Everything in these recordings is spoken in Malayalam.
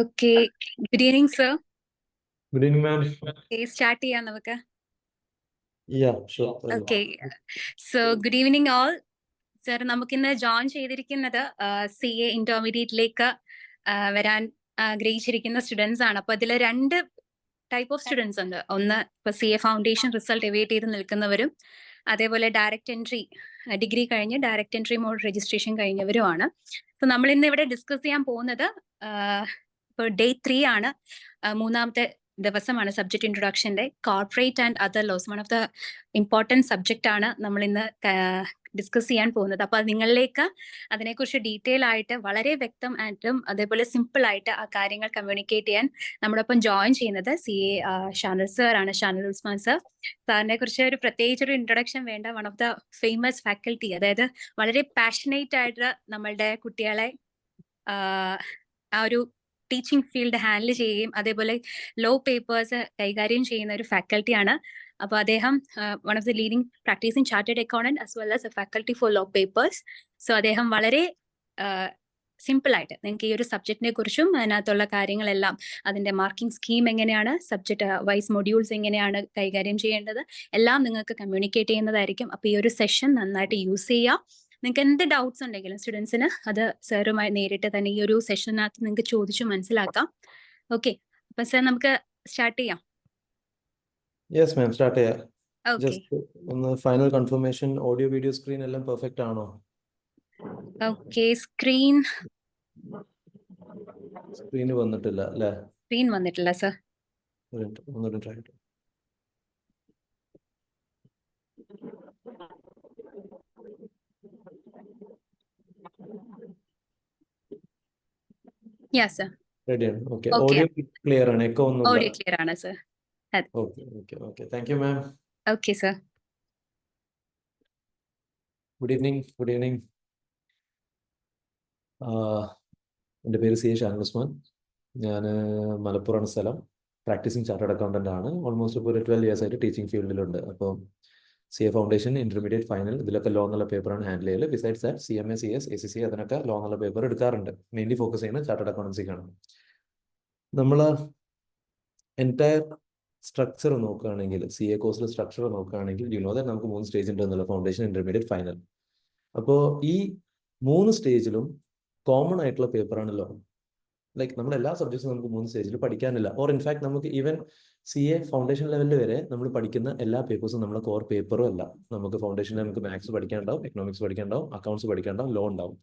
Okay good evening sir Good evening, ma'am. Start ചെയ്യാം നമുക്ക്. Yeah, sure. Well, okay so good evening all sir നമുക്കിന്ന് ജോയിൻ ചെയ്തിരിക്കുന്നത് സി എ ഇന്റർമീഡിയറ്റിലേക്ക് വരാൻ ആഗ്രഹിച്ചിരിക്കുന്ന സ്റ്റുഡൻസ് ആണ്. അപ്പൊ അതിൽ രണ്ട് ടൈപ്പ് ഓഫ് സ്റ്റുഡൻസ് ഉണ്ട്. ഒന്ന് ഇപ്പൊ C A foundation result await ചെയ്ത് നിൽക്കുന്നവരും അതേപോലെ ഡയറക്റ്റ് എൻട്രി ഡിഗ്രി കഴിഞ്ഞ് ഡയറക്റ്റ് എൻട്രി മോഡ് രജിസ്ട്രേഷൻ കഴിഞ്ഞവരുമാണ്. സോ നമ്മൾ ഇന്ന് ഇവിടെ ഡിസ്കസ് ചെയ്യാൻ പോകുന്നത് ഇപ്പോൾ ഡേ ത്രീ ആണ്. മൂന്നാമത്തെ ദിവസമാണ് subject ഇൻട്രൊഡക്ഷന്റെ corporate and other laws one of the important subject ആണ് നമ്മൾ ഇന്ന് ഡിസ്കസ് ചെയ്യാൻ പോകുന്നത്. അപ്പോൾ നിങ്ങളിലേക്ക് അതിനെക്കുറിച്ച് ഡീറ്റെയിൽ ആയിട്ട് വളരെ വ്യക്തം ആയിട്ടും അതേപോലെ സിമ്പിൾ ആയിട്ട് ആ കാര്യങ്ങൾ കമ്മ്യൂണിക്കേറ്റ് ചെയ്യാൻ നമ്മളൊപ്പം ജോയിൻ ചെയ്യുന്നത് സി എ ഷാനൽ സർ ആണ്. ഷാനൽ ഉസ്മാൻ സർ സാറിനെ കുറിച്ച് ഒരു പ്രത്യേകിച്ച് ഒരു ഇൻട്രൊഡക്ഷൻ വേണ്ട. One of the famous faculty അതായത് വളരെ പാഷനേറ്റ് ആയിട്ട് നമ്മളുടെ കുട്ടികളെ ആ ഒരു ടീച്ചിങ് ഫീൽഡ് ഹാൻഡിൽ ചെയ്യുകയും അതേപോലെ ലോ പേപ്പേഴ്സ് കൈകാര്യം ചെയ്യുന്ന ഒരു ഫാക്കൽറ്റിയാണ് അപ്പോൾ അദ്ദേഹം one of the leading practising chartered accountant as well as a faculty for law papers so അദ്ദേഹം വളരെ സിമ്പിൾ ആയിട്ട് നിങ്ങൾക്ക് ഈ ഒരു സബ്ജക്റ്റിനെ കുറിച്ചും അതിനകത്തുള്ള കാര്യങ്ങളെല്ലാം അതിന്റെ മാർക്കിംഗ് സ്കീം എങ്ങനെയാണ് സബ്ജക്ട് വൈസ് മൊഡ്യൂൾസ് എങ്ങനെയാണ് കൈകാര്യം ചെയ്യേണ്ടത് എല്ലാം നിങ്ങൾക്ക് കമ്മ്യൂണിക്കേറ്റ് ചെയ്യുന്നതായിരിക്കും. അപ്പോൾ ഈ ഒരു സെഷൻ നന്നായിട്ട് യൂസ് ചെയ്യുക. നിങ്ങൾക്ക് എന്ത് ഡൗട്ട്സ് ഉണ്ടെങ്കിലും സ്റ്റുഡൻസിന് അത് സാറുമായി നേരിട്ട് തന്നെ ഈ ഒരു സെഷനകത്ത് നിങ്ങൾക്ക് ചോദിച്ചു മനസ്സിലാക്കാം. ഓക്കെ അപ്പൊ സാർ നമുക്ക് സ്റ്റാർട്ട് ചെയ്യാം. യെസ് മാം സ്റ്റാർട്ട് ചെയ്യാം. ഓക്കെ ഒന്ന് final confirmation audio video screen എല്ലാം പെർഫെക്റ്റ് ആണോ? ഓക്കെ സ്ക്രീൻ സ്ക്രീൻ വന്നിട്ടില്ല അല്ലേ? സ്ക്രീൻ വന്നിട്ടില്ല സർ ഒന്ന് ഒന്നുകൂടി ട്രൈ ചെയ്തു യാ സർ റെഡിയാണ് ഓക്കെ ഓഡിയോ ക്ലിയർ ആണ്. എക്കോ ഒന്നും ഓഡിയോ ക്ലിയർ ആണ് sir okay okay okay thank you ma'am okay sir good evening good evening എന്റെ പേര് സി എ ഷാൻ ഉസ്മാൻ ഞാൻ മലപ്പുറം സ്ഥലം. പ്രാക്ടീസിങ് ചാർട്ടേഡ് അക്കൗണ്ടന്റ് ആണ്. ഓൾമോസ്റ്റ് ഇപ്പോൾ ഒരു ട്വൽവ് ഇയേഴ്സ് ആയിട്ട് ടീച്ചിങ് ഫീൽഡിലുണ്ട് അപ്പോൾ C A foundation intermediate final ഇതിലൊക്കെ ലോ എന്നുള്ള പേപ്പറാണ് ഹാൻഡിൽ ചെയ്യൽ besides that C M A C S A C C അതിനൊക്കെ ലോ എന്നുള്ള പേപ്പർ എടുക്കാറുണ്ട്. മെയിൻലി ഫോക്കസ് ചെയ്യുന്നത് ചാർട്ടേഡ് അക്കൗണ്ടൻസിക്കാണ് നമ്മൾ എന്റയർ സ്ട്രക്ചർ നോക്കുകയാണെങ്കിൽ സി എ കോഴ്സിലെ സ്ട്രക്ചർ നോക്കുകയാണെങ്കിൽ യു നോ ദാറ്റ് നമുക്ക് മൂന്ന് സ്റ്റേജ് ഉണ്ട് എന്നുള്ള ഫൗണ്ടേഷൻ ഇന്റർമീഡിയറ്റ് ഫൈനൽ അപ്പോൾ ഈ മൂന്ന് സ്റ്റേജിലും കോമൺ ആയിട്ടുള്ള പേപ്പറാണ് ലോ ലൈക്ക് നമ്മൾ എല്ലാ സബ്ജക്ട്സും നമുക്ക് മൂന്ന് സ്റ്റേജിൽ പഠിക്കാനില്ല. ഓർ ഇൻഫാക്ട് നമുക്ക് ഈവൻ സി എ ഫൗണ്ടേഷൻ ലെവലിൽ വരെ നമ്മൾ പഠിക്കുന്ന എല്ലാ പേപ്പേഴ്സും നമ്മുടെ കോർ പേപ്പറും അല്ല. നമുക്ക് ഫൗണ്ടേഷൻ നമുക്ക് മാത്സ് പഠിക്കാനുണ്ടാവും എക്കണോമിക്സ് പഠിക്കാനുണ്ടാവും അക്കൗണ്ട്സ് പഠിക്കാനുണ്ടാവും ലോ ഉണ്ടാവും.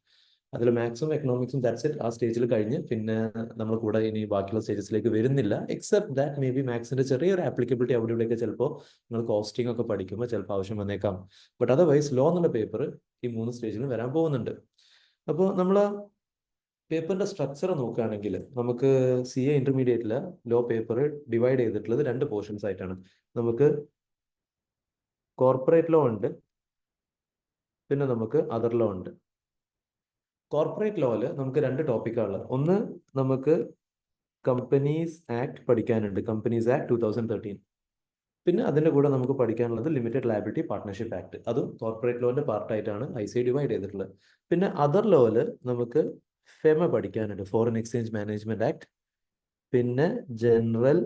അതിൽ മാത്സും എക്കണോമിക്സും ദാറ്റ്സ് ഇറ്റ് ആ സ്റ്റേജിൽ കഴിഞ്ഞ് പിന്നെ നമ്മൾ കൂടെ ഇനി ബാക്കിയുള്ള സ്റ്റേജസിലേക്ക് വരുന്നില്ല. എക്സെപ്റ്റ് ദാറ്റ് മേ ബി മാത്സിന്റെ ചെറിയൊരു ആപ്ലിക്കബിലിറ്റി അവിടെ ഇവിടെയൊക്കെ ചിലപ്പോൾ നിങ്ങൾ കോസ്റ്റിംഗ് ഒക്കെ പഠിക്കുമ്പോൾ ചിലപ്പോൾ ആവശ്യം വന്നേക്കാം. ബട്ട് അതർവൈസ് ലോ എന്നുള്ള പേപ്പർ ഈ മൂന്ന് സ്റ്റേജിലും വരാൻ പോകുന്നുണ്ട്. അപ്പോൾ നമ്മൾ പേപ്പറിന്റെ സ്ട്രക്ചർ നോക്കുകയാണെങ്കിൽ നമുക്ക് സി എ ഇന്റർമീഡിയറ്റിൽ ലോ പേപ്പർ ഡിവൈഡ് ചെയ്തിട്ടുള്ളത് രണ്ട് പോർഷൻസ് ആയിട്ടാണ്. നമുക്ക് കോർപ്പറേറ്റ് ലോ ഉണ്ട് പിന്നെ നമുക്ക് അതർ ലോ ഉണ്ട്. കോർപ്പറേറ്റ് ലോയിൽ നമുക്ക് രണ്ട് ടോപ്പിക്കാണുള്ളത് ഒന്ന് നമുക്ക് കമ്പനീസ് ആക്ട് പഠിക്കാനുണ്ട്. Companies act two thousand thirteen പിന്നെ അതിന്റെ കൂടെ നമുക്ക് പഠിക്കാനുള്ളത് ലിമിറ്റഡ് ലയബിലിറ്റി പാർട്ട്ണർഷിപ്പ് ആക്ട് അതും കോർപ്പറേറ്റ് ലോന്റെ പാർട്ടായിട്ടാണ് ഐ സി ഡിവൈഡ് ചെയ്തിട്ടുള്ളത്. പിന്നെ അതർ ലോയിൽ നമുക്ക് ഫെമ പഠിക്കാനുണ്ട്. ഫോറിൻ എക്സ്ചേഞ്ച് മാനേജ്മെന്റ് ആക്ട് പിന്നെ general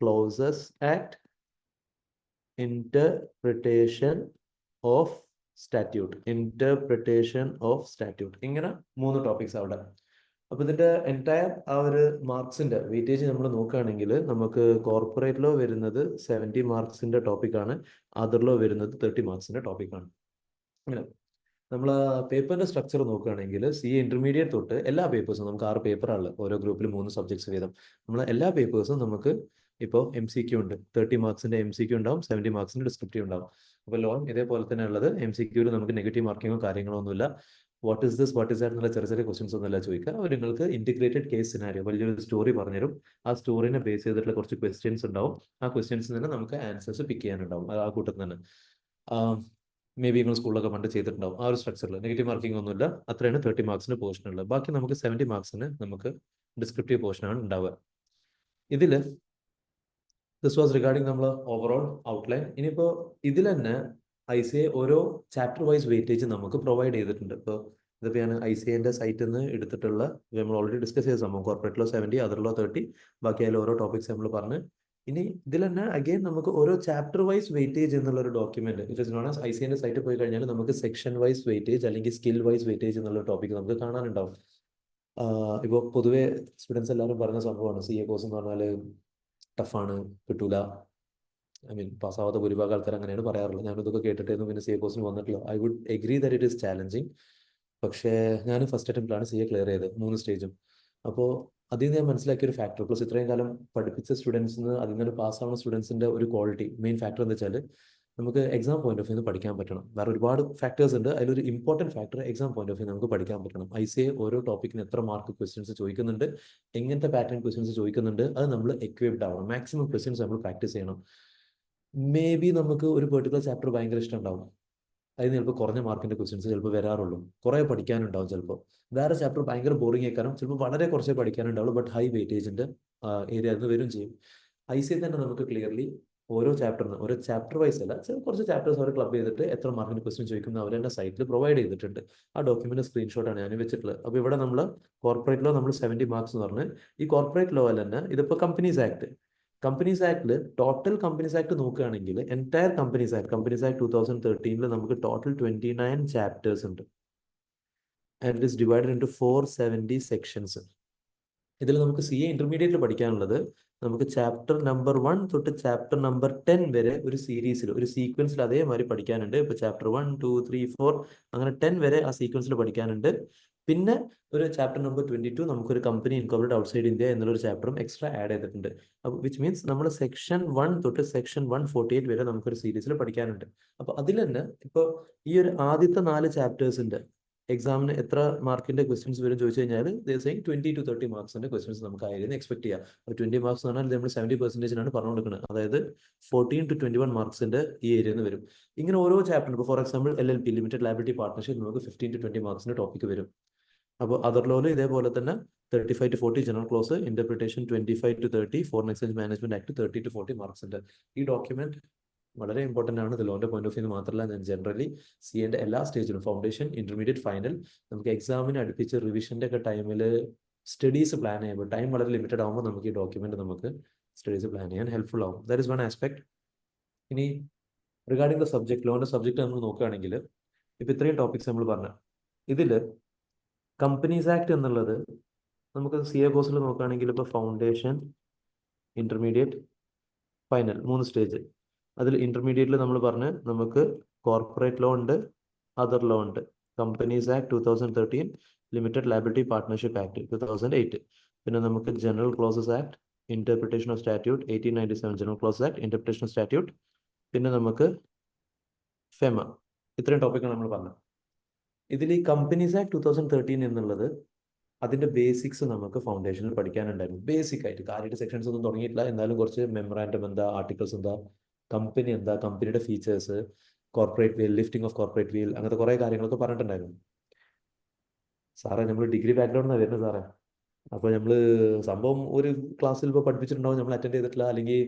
clauses act interpretation of statute interpretation of statute ഇങ്ങനെ മൂന്ന് ടോപ്പിക്സ് അവിടെ. അപ്പൊ ഇതിന്റെ എന്റയർ ആ ഒരു മാർക്സിന്റെ വെയിറ്റേജ് നമ്മൾ നോക്കുകയാണെങ്കിൽ നമുക്ക് കോർപ്പറേറ്റ് ലോ വരുന്നത് സെവന്റി മാർക്സിന്റെ ടോപ്പിക്കാണ് അതർ ലോ വരുന്നത് തേർട്ടി മാർക്സിന്റെ ടോപ്പിക്കാണ് അങ്ങനെ നമ്മൾ പേപ്പറിന്റെ സ്ട്രക്ചർ നോക്കുകയാണെങ്കിൽ സി ഇന്റർമീഡിയറ്റ് തൊട്ട് എല്ലാ പേപ്പേഴ്സും നമുക്ക് ആറ് പേപ്പറാണ് ഓരോ ഗ്രൂപ്പിലും മൂന്ന് സബ്ജക്ട്സ് വീതം. നമ്മൾ എല്ലാ പേപ്പേഴ്സും നമുക്ക് ഇപ്പോൾ എം സി ക്യു ഉണ്ട്. തേർട്ടി മാർക്സിന്റെ എം സി ക്യു ഉണ്ടാവും സെവന്റി മാർക്സിന്റെ ഡിസ്ക്രിപ്റ്റീവ് ഉണ്ടാവും. അപ്പോൾ ലോൺ ഇതേപോലെ തന്നെ ഉള്ളത് എം സി ക്യൂവിൽ നമുക്ക് നെഗറ്റീവ് മാർക്കിങ്ങോ കാര്യങ്ങളോ ഒന്നുമില്ല. What is this what is that എന്നുള്ള ചെറിയ ചെറിയ ക്വസ്റ്റ്യൻസ് ഒന്നുമില്ല ചോദിക്കുക. അവർ നിങ്ങൾക്ക് ഇന്റഗ്രേറ്റഡ് കേസ് സിനാരിയോ വലിയൊരു സ്റ്റോറി പറഞ്ഞുതരും. ആ സ്റ്റോറിനെ ബേസ് ചെയ്തിട്ടുള്ള കുറച്ച് ക്വസ്റ്റ്യൻസ് ഉണ്ടാവും. ആ ക്വസ്റ്റ്യൻസ് തന്നെ നമുക്ക് ആൻസേഴ്സ് പിക്ക് ചെയ്യാനുണ്ടാവും. ആ കൂട്ടത്തിൽ തന്നെ മേ ബി നിങ്ങൾ സ്കൂളിലൊക്കെ പണ്ട് ചെയ്തിട്ടുണ്ടാവും. ആ ഒരു സ്ട്രക്ചറിൽ നെഗറ്റീവ് മാർക്കിംഗ് ഒന്നുമില്ല. അത്രയാണ് തേർട്ടി മാർക്സിന്റെ പോർഷൻ ഉള്ളത്. ബാക്കി നമുക്ക് സെവന്റി മാർക്സിന് നമുക്ക് ഡിസ്ക്രിപ്റ്റീവ് പോർഷനാണ് ഉണ്ടാവുക. ഇതിൽ ദിസ് വാസ് റിഗാർഡിംഗ് നമ്മൾ ഓവറോൾ ഔട്ട്ലൈൻ ഇനിയിപ്പോൾ ഇതിൽ തന്നെ ഐ സി ഐ ഓരോ ചാപ്റ്റർ വൈസ് വെയിറ്റേജ് നമുക്ക് പ്രൊവൈഡ് ചെയ്തിട്ടുണ്ട്. ഇപ്പോൾ ഇതിപ്പോൾ ഞാൻ ഐ സി എന്റെ സൈറ്റിൽ നിന്ന് എടുത്തിട്ടുള്ള നമ്മൾ ഓൾറെഡി ഡിസ്കസ് ചെയ്ത സംഭവം കോർപ്പറേറ്റിലോ സെവന്റി അതറിലോ തേർട്ടി ബാക്കി അതിൽ ഓരോ ടോപ്പിക്സ് നമ്മൾ പറഞ്ഞ് ഇനി ഇതിൽ തന്നെ അഗെയിൻ നമുക്ക് ഓരോ ചാപ്റ്റർ വൈസ് വെയിറ്റേജ് എന്നുള്ള ഒരു document it is known as I സൈറ്റിൽ പോയി കഴിഞ്ഞാൽ നമുക്ക് സെക്ഷൻ വൈസ് വെയിറ്റേജ് അല്ലെങ്കിൽ സ്കിൽ വൈസ് വെയിറ്റേജ് എന്നുള്ള ടോപ്പിക് നമുക്ക് കാണാനുണ്ടാവും. ഇപ്പോൾ പൊതുവെ സ്റ്റുഡൻസ് എല്ലാവരും പറഞ്ഞ സംഭവമാണ്. സി എ കോഴ്സ് എന്ന് പറഞ്ഞാൽ ടഫാണ് കിട്ടൂല. ഐ മീൻ പാസ്സാവാത്ത ഭൂരിഭാഗം ആൾക്കാർ അങ്ങനെയാണ് പറയാറുള്ളത്. ഞാനിതൊക്കെ കേട്ടിട്ടായിരുന്നു പിന്നെ സി എ കോഴ്സിന് വന്നിട്ടില്ല. I would agree that it is challenging പക്ഷേ ഞാൻ ഫസ്റ്റ് അറ്റംപ്റ്റിലാണ് സി എ ക്ലിയർ ചെയ്തത്. മൂന്ന് സ്റ്റേജും അപ്പോൾ അതിൽ നിന്ന് ഞാൻ മനസ്സിലാക്കിയ ഒരു ഫാക്ടർ പ്ലസ് ഇത്രയും കാലം പഠിപ്പിച്ച സ്റ്റുഡൻസിന് അതിൽ നിന്ന് പാസ്സാവുന്ന സ്റ്റുഡൻസിന്റെ ഒരു ക്വാളിറ്റി മെയിൻ ഫാക്ടർ എന്ന് വെച്ചാൽ നമുക്ക് എക്സാം പോയിന്റ് ഓഫ് വ്യൂ പഠിക്കാൻ പറ്റണം. വേറെ ഒരുപാട് ഫാക്ടേഴ്സ് ഉണ്ട്. അതിലൊരു important factor exam point of view നമുക്ക് പഠിക്കാൻ പറ്റണം. ഐ സി ഓരോ ടോപ്പിക്കിന് എത്ര മാർക്ക് ക്വസ്റ്റ്യൻസ് ചോദിക്കുന്നുണ്ട്. എങ്ങനത്തെ പാറ്റേൺ ക്വസ്റ്റ്യൻസ് ചോദിക്കുന്നുണ്ട്. അത് നമ്മൾ എക്വിപ്ഡ് ആവണം. മാക്സിമം ക്വസ്റ്റ്യൻസ് നമ്മൾ പ്രാക്ടീസ് ചെയ്യണം. മേ ബി നമുക്ക് ഒരു പെർട്ടിക്കുലർ ചാപ്റ്റർ ഭയങ്കര ഇഷ്ടം ഉണ്ടാവും. അതിന് ചിലപ്പോൾ കുറഞ്ഞ മാർക്കിന്റെ ക്വസ്റ്റ്യൻസ് ചിലപ്പോൾ വരാറുള്ളൂ. കുറേ പഠിക്കാനുണ്ടാവും ചിലപ്പോൾ വേറെ ചാപ്റ്റർ ഭയങ്കര ബോറിംഗ് ആയിക്കാനും ചിലപ്പോൾ വളരെ കുറച്ചേ പഠിക്കാനുണ്ടാവുള്ളൂ ബട്ട് ഹൈ വെയിറ്റേജിന്റെ ഏരിയ നിന്ന് വരും ചെയ്യും. ഐ സി തന്നെ നമുക്ക് ക്ലിയർലി ഓരോ ചാപ്റ്ററിന് ഓരോ ചാപ്റ്റർ വൈസ് അല്ല ചില കുറച്ച് ചാപ്റ്റേഴ്സ് അവർ ക്ലബ് ചെയ്തിട്ട് എത്ര മാർക്കിന് ക്വസ്റ്റ്യൻ ചോദിക്കുന്ന അവർ തന്നെ സൈറ്റിൽ പ്രൊവൈഡ് ചെയ്തിട്ടുണ്ട്. ആ ഡോക്യുമെന്റ് ആണ് ഞാൻ വെച്ചിട്ടുള്ളത്. അപ്പോൾ ഇവിടെ നമ്മൾ കോർപ്പറേറ്റ് ലോ നമ്മൾ സെവന്റി മാർക്സ് എന്ന് പറഞ്ഞ് ഈ കോർപ്പറേറ്റ് ലോ അല്ല തന്നെ ഇതിപ്പോൾ companies act companies act total companies act നോക്കുകയാണെങ്കിൽ entire companies act companies act two thousand തേർട്ടീനിൽ നമുക്ക് ടോട്ടൽ ട്വന്റി നയൻ ചാപ്റ്റേഴ്സ് ഉണ്ട്. And it is divided into four seventy sections ഇതിൽ നമുക്ക് സി എ ഇന്റർമീഡിയറ്റിൽ പഠിക്കാനുള്ളത് നമുക്ക് ചാപ്റ്റർ നമ്പർ വൺ തൊട്ട് ചാപ്റ്റർ നമ്പർ ടെൻ വരെ ഒരു സീരീസിൽ ഒരു സീക്വൻസിൽ അതേമാതിരി പഠിക്കാനുണ്ട്. ഇപ്പോൾ chapter one two three four അങ്ങനെ ടെൻ വരെ ആ സീക്വൻസിൽ പഠിക്കാനുണ്ട്. പിന്നെ ഒരു ചാപ്റ്റർ നമ്പർ ട്വന്റി ടു നമുക്കൊരു കമ്പനി ഇൻകോർപ്പറേറ്റ് ഔട്ട്സൈഡ് ഇന്ത്യ എന്നുള്ളൊരു ചാപ്റ്ററും എക്സ്ട്രാ ആഡ് ചെയ്തിട്ടുണ്ട്. അപ്പോൾ വിച്ച് മീൻസ് നമ്മൾ സെക്ഷൻ വൺ തൊട്ട് സെക്ഷൻ വൺ ഫോർട്ടി എയ്റ്റ് വരെ നമുക്കൊരു സീരീസിൽ പഠിക്കാനുണ്ട്. അപ്പോൾ അതിൽ തന്നെ ഇപ്പോൾ ഈ ഒരു ആദ്യത്തെ നാല് ചാപ്റ്റേഴ്സിന്റെ എക്സാമിന് എത്ര മാർക്കിന്റെ ക്വസ്റ്റ്യൻസ് വരും ചോദിച്ചു കഴിഞ്ഞാൽ ട്വന്റി ടു തേർട്ടി മാർക്സിന്റെ ക്വസ്റ്റ്യൻസ് നമുക്ക് ആയിരുന്നു എക്സ്പെക്ട് ചെയ്യാം. അപ്പോൾ ട്വന്റി മാർക്സ് എന്ന് പറഞ്ഞാൽ നമ്മൾ സെവന്റി പെർസെന്റേജിനാണ് പറഞ്ഞു കൊടുക്കുന്നത് അതായത് ഫോർട്ടീൻ ടു ട്വന്റി വൺ മാർക്സിന്റെ ഈ ഏരിയ നിന്ന് വരും. ഇങ്ങനെ ഓരോ ചാപ്റ്റർ ഇപ്പോൾ for example L L P limited liability partnership നമുക്ക് ഫിഫ്റ്റീൻ ടു ട്വന്റി മാർക്സിന്റെ ടോപ്പിക് വരും. അപ്പോൾ അതർ ലോയിൽ ഇതേപോലെ തന്നെ thirty five to forty general clause interpretation twenty five to thirty for exchange management act thirty to forty marks ഉണ്ട്. ഈ ഡോക്യുമെന്റ് വളരെ ഇമ്പോർട്ടന്റ് ആണ്. ഇത് ലോന്റെ പോയിന്റ് ഓഫ് വ്യൂ മാത്രമല്ല ഞാൻ ജനറലി സി എന്റെ എല്ലാ സ്റ്റേജിലും ഫൗണ്ടേഷൻ ഇന്റർമീഡിയറ്റ് ഫൈനൽ നമുക്ക് എക്സാമിന് അടുപ്പിച്ച് റിവിഷന്റെ ഒക്കെ ടൈമിൽ സ്റ്റഡീസ് പ്ലാൻ ചെയ്യുമ്പോൾ ടൈം വളരെ ലിമിറ്റഡ് ആകുമ്പോൾ നമുക്ക് ഈ ഡോക്യുമെന്റ് നമുക്ക് സ്റ്റഡീസ് പ്ലാൻ ചെയ്യാൻ ഹെൽപ്ഫുൾ ആവും. ദാറ്റ് ഇസ് വൺ ആസ്പെക്ട് ഇനി റിഗാർഡിംഗ് ദ സബ്ജക്ട് ലോന്റെ സബ്ജക്ട് നമ്മൾ നോക്കുകയാണെങ്കിൽ ഇപ്പം ഇത്രയും ടോപ്പിക്സ് നമ്മൾ പറഞ്ഞു ഇതിൽ കമ്പനീസ് ആക്ട് എന്നുള്ളത് നമുക്ക് സി എ കോഴ്സിൽ നോക്കുകയാണെങ്കിൽ ഇപ്പോൾ ഫൗണ്ടേഷൻ ഇന്റർമീഡിയറ്റ് ഫൈനൽ മൂന്ന് സ്റ്റേജ് അതിൽ ഇന്റർമീഡിയറ്റിൽ നമ്മൾ പറഞ്ഞ് നമുക്ക് കോർപ്പറേറ്റ് ലോ ഉണ്ട് അതർ ലോ ഉണ്ട്. Companies act two thousand thirteen limited liability partnership act two thousand eight പിന്നെ നമുക്ക് general clauses act interpretation of statute eighteen ninety seven general clauses act interpretation of statute പിന്നെ നമുക്ക് ഫെമ ഇത്രയും ടോപ്പിക്കാണ് നമ്മൾ പറഞ്ഞത്. ഇതിൽ ഈ companies act two thousand thirteen എന്നുള്ളത് അതിന്റെ ബേസിക്സ് നമുക്ക് ഫൗണ്ടേഷനിൽ പഠിക്കാനുണ്ടായിരുന്നു. ബേസിക് ആയിട്ട് കാര്യമായിട്ട് സെക്ഷൻസ് ഒന്നും തുടങ്ങിയിട്ടില്ല. എന്നാലും കുറച്ച് മെമ്മറാൻഡം എന്താ ആർട്ടിക്കിൾസ് എന്താ കമ്പനി എന്താ കമ്പനിയുടെ features corporate veil lifting of corporate veil അങ്ങനത്തെ കുറേ കാര്യങ്ങളൊക്കെ പറഞ്ഞിട്ടുണ്ടായിരുന്നു. സാറേ നമ്മൾ ഡിഗ്രി ബാക്ക്ഗ്രൗണ്ട് നിന്നാണ് വരുന്നത് സാറേ. അപ്പോൾ നമ്മൾ സംഭവം ഒരു ക്ലാസ്സിൽ ഇപ്പോൾ പഠിപ്പിച്ചിട്ടുണ്ടാവും. നമ്മൾ അറ്റൻഡ് ചെയ്തിട്ടില്ല. അല്ലെങ്കിൽ